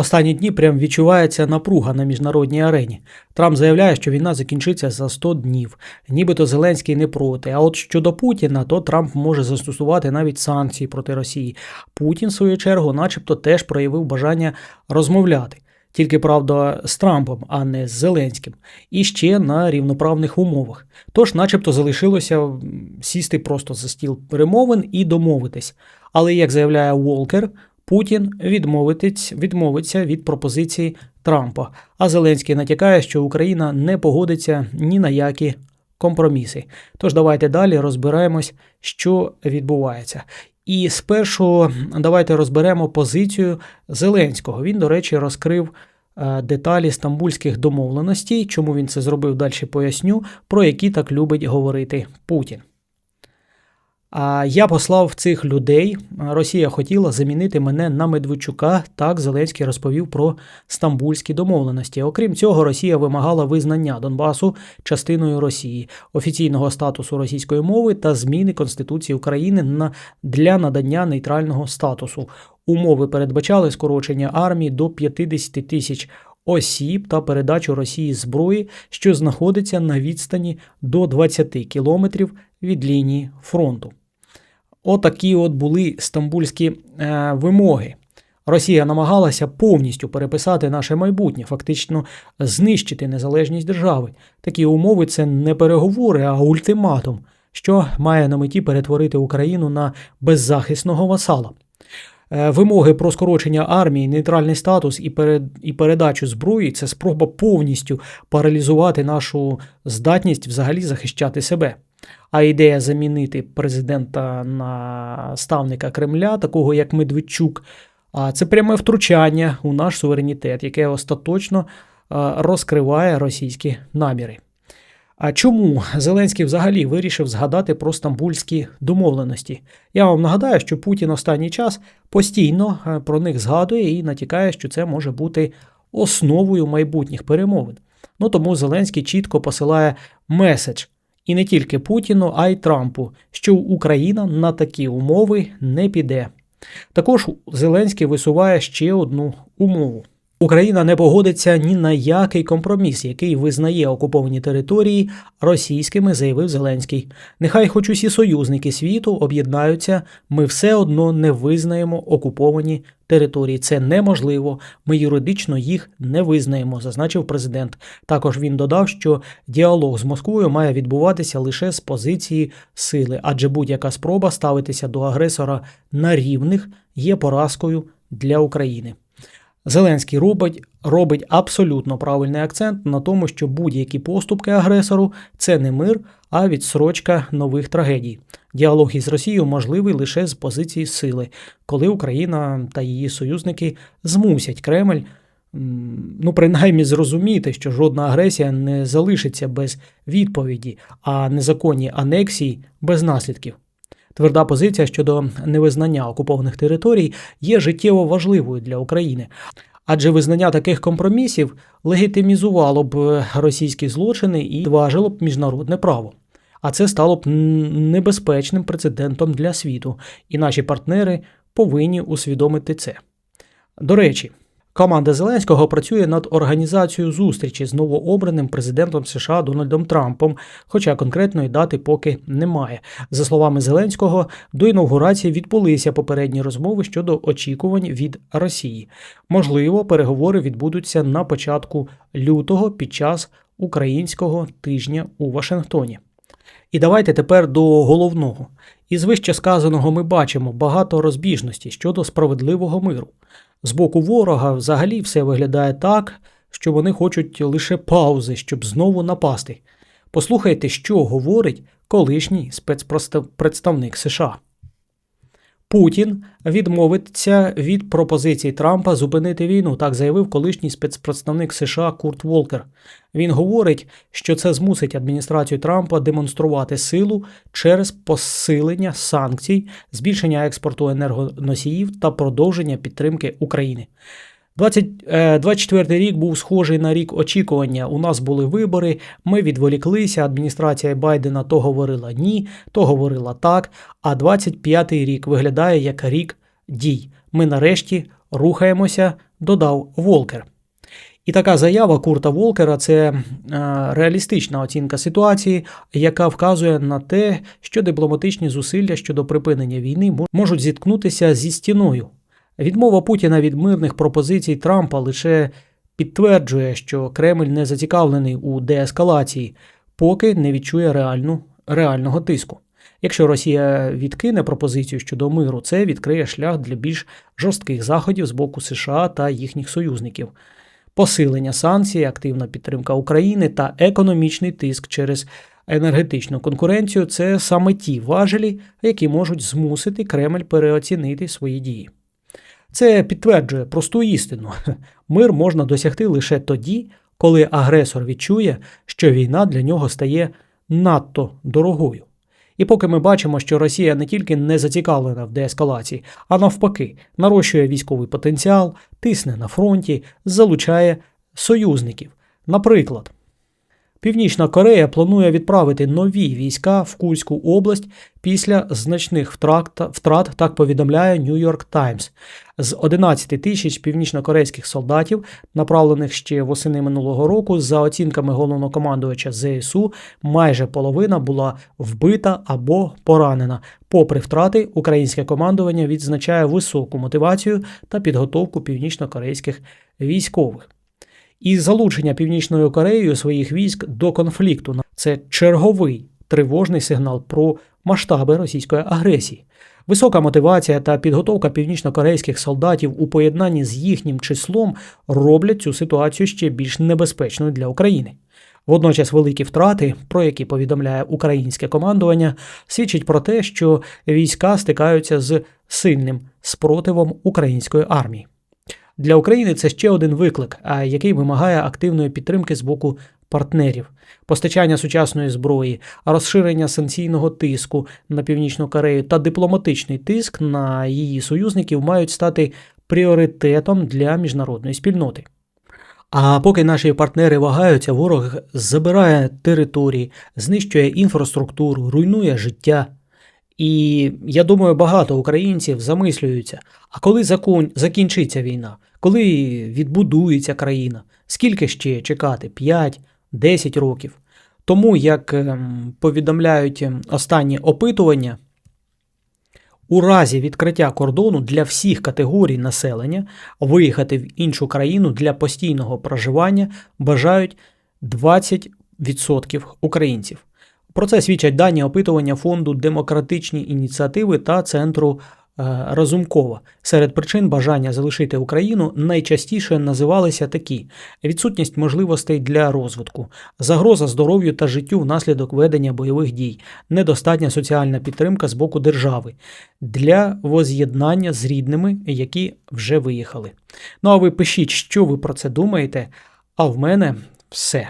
Останні дні прям відчувається напруга на міжнародній арені. Трамп заявляє, що війна закінчиться за 100 днів. Нібито Зеленський не проти. А от щодо Путіна, то Трамп може застосувати навіть санкції проти Росії. Путін, в свою чергу, начебто, теж проявив бажання розмовляти. Тільки правда з Трампом, а не з Зеленським, і ще на рівноправних умовах. Тож, начебто, залишилося сісти просто за стіл перемовин і домовитись. Але як заявляє Волкер, Путін відмовиться від пропозиції Трампа. А Зеленський натякає, що Україна не погодиться ні на які компроміси. Тож давайте далі розберемось, що відбувається. І спершу давайте розберемо позицію Зеленського. Він, до речі, розкрив е, деталі стамбульських домовленостей. Чому він це зробив, далі поясню, про які так любить говорити Путін. А я послав цих людей. Росія хотіла замінити мене на Медведчука. Так Зеленський розповів про стамбульські домовленості. Окрім цього, Росія вимагала визнання Донбасу частиною Росії, офіційного статусу російської мови та зміни Конституції України для надання нейтрального статусу. Умови передбачали скорочення армії до 50 тисяч осіб та передачу Росії зброї, що знаходиться на відстані до 20 кілометрів від лінії фронту. Отакі от були стамбульські е, вимоги. Росія намагалася повністю переписати наше майбутнє, фактично знищити незалежність держави. Такі умови це не переговори, а ультиматум, що має на меті перетворити Україну на беззахисного васала. Е, Вимоги про скорочення армії, нейтральний статус і, перед, і передачу зброї це спроба повністю паралізувати нашу здатність взагалі захищати себе. А ідея замінити президента на ставника Кремля, такого як Медведчук, це пряме втручання у наш суверенітет, яке остаточно розкриває російські наміри. А чому Зеленський взагалі вирішив згадати про стамбульські домовленості? Я вам нагадаю, що Путін останній час постійно про них згадує і натякає, що це може бути основою майбутніх перемовин. Ну тому Зеленський чітко посилає меседж і не тільки Путіну, а й Трампу, що Україна на такі умови не піде. Також Зеленський висуває ще одну умову. Україна не погодиться ні на який компроміс, який визнає окуповані території російськими, заявив Зеленський. Нехай хоч усі союзники світу об'єднаються, ми все одно не визнаємо окуповані території. Це неможливо. Ми юридично їх не визнаємо, зазначив президент. Також він додав, що діалог з Москвою має відбуватися лише з позиції сили, адже будь-яка спроба ставитися до агресора на рівних є поразкою для України. Зеленський робить, робить абсолютно правильний акцент на тому, що будь-які поступки агресору це не мир, а відсрочка нових трагедій. Діалог із Росією можливий лише з позиції сили, коли Україна та її союзники змусять Кремль. Ну, принаймні зрозуміти, що жодна агресія не залишиться без відповіді, а незаконні анексії без наслідків. Тверда позиція щодо невизнання окупованих територій є життєво важливою для України, адже визнання таких компромісів легітимізувало б російські злочини і важило б міжнародне право. А це стало б небезпечним прецедентом для світу, і наші партнери повинні усвідомити це. До речі, команда Зеленського працює над організацією зустрічі з новообраним президентом США Дональдом Трампом, хоча конкретної дати поки немає. За словами Зеленського, до інаугурації відбулися попередні розмови щодо очікувань від Росії. Можливо, переговори відбудуться на початку лютого під час українського тижня у Вашингтоні. І давайте тепер до головного. Із вище сказаного ми бачимо багато розбіжностей щодо справедливого миру. З боку ворога взагалі все виглядає так, що вони хочуть лише паузи, щоб знову напасти. Послухайте, що говорить колишній спецпредставник США. Путін відмовиться від пропозицій Трампа зупинити війну, так заявив колишній спецпредставник США Курт Волкер. Він говорить, що це змусить адміністрацію Трампа демонструвати силу через посилення санкцій, збільшення експорту енергоносіїв та продовження підтримки України. 20, е, 24 рік був схожий на рік очікування. У нас були вибори, ми відволіклися. Адміністрація Байдена то говорила ні, то говорила так. А 25 рік виглядає як рік дій. Ми нарешті Рухаємося, додав Волкер. І така заява Курта Волкера це е, реалістична оцінка ситуації, яка вказує на те, що дипломатичні зусилля щодо припинення війни можуть зіткнутися зі стіною. Відмова Путіна від мирних пропозицій Трампа лише підтверджує, що Кремль не зацікавлений у деескалації, поки не відчує реальну, реального тиску. Якщо Росія відкине пропозицію щодо миру, це відкриє шлях для більш жорстких заходів з боку США та їхніх союзників посилення санкцій, активна підтримка України та економічний тиск через енергетичну конкуренцію це саме ті важелі, які можуть змусити Кремль переоцінити свої дії. Це підтверджує просту істину: мир можна досягти лише тоді, коли агресор відчує, що війна для нього стає надто дорогою. І поки ми бачимо, що Росія не тільки не зацікавлена в деескалації, а навпаки, нарощує військовий потенціал, тисне на фронті, залучає союзників. Наприклад, Північна Корея планує відправити нові війська в Курську область після значних втрат, так повідомляє New York Times. З 11 тисяч північнокорейських солдатів, направлених ще восени минулого року, за оцінками головнокомандувача ЗСУ, майже половина була вбита або поранена. Попри втрати, українське командування відзначає високу мотивацію та підготовку північнокорейських військових. І залучення Північною Кореєю своїх військ до конфлікту це черговий тривожний сигнал про масштаби російської агресії. Висока мотивація та підготовка північнокорейських солдатів у поєднанні з їхнім числом роблять цю ситуацію ще більш небезпечною для України. Водночас великі втрати, про які повідомляє українське командування, свідчать про те, що війська стикаються з сильним спротивом української армії. Для України це ще один виклик, який вимагає активної підтримки з боку партнерів, постачання сучасної зброї, розширення санкційного тиску на Північну Корею та дипломатичний тиск на її союзників мають стати пріоритетом для міжнародної спільноти. А поки наші партнери вагаються, ворог забирає території, знищує інфраструктуру, руйнує життя. І я думаю, багато українців замислюються, а коли закон... закінчиться війна, коли відбудується країна, скільки ще чекати? 5, 10 років. Тому, як ем, повідомляють ем, останні опитування, у разі відкриття кордону для всіх категорій населення виїхати в іншу країну для постійного проживання бажають 20% українців. Про це свідчать дані опитування фонду демократичні ініціативи та центру Разумкова. Серед причин бажання залишити Україну найчастіше називалися такі: відсутність можливостей для розвитку, загроза здоров'ю та життю внаслідок ведення бойових дій, недостатня соціальна підтримка з боку держави для воз'єднання з рідними, які вже виїхали. Ну а ви пишіть, що ви про це думаєте. А в мене все.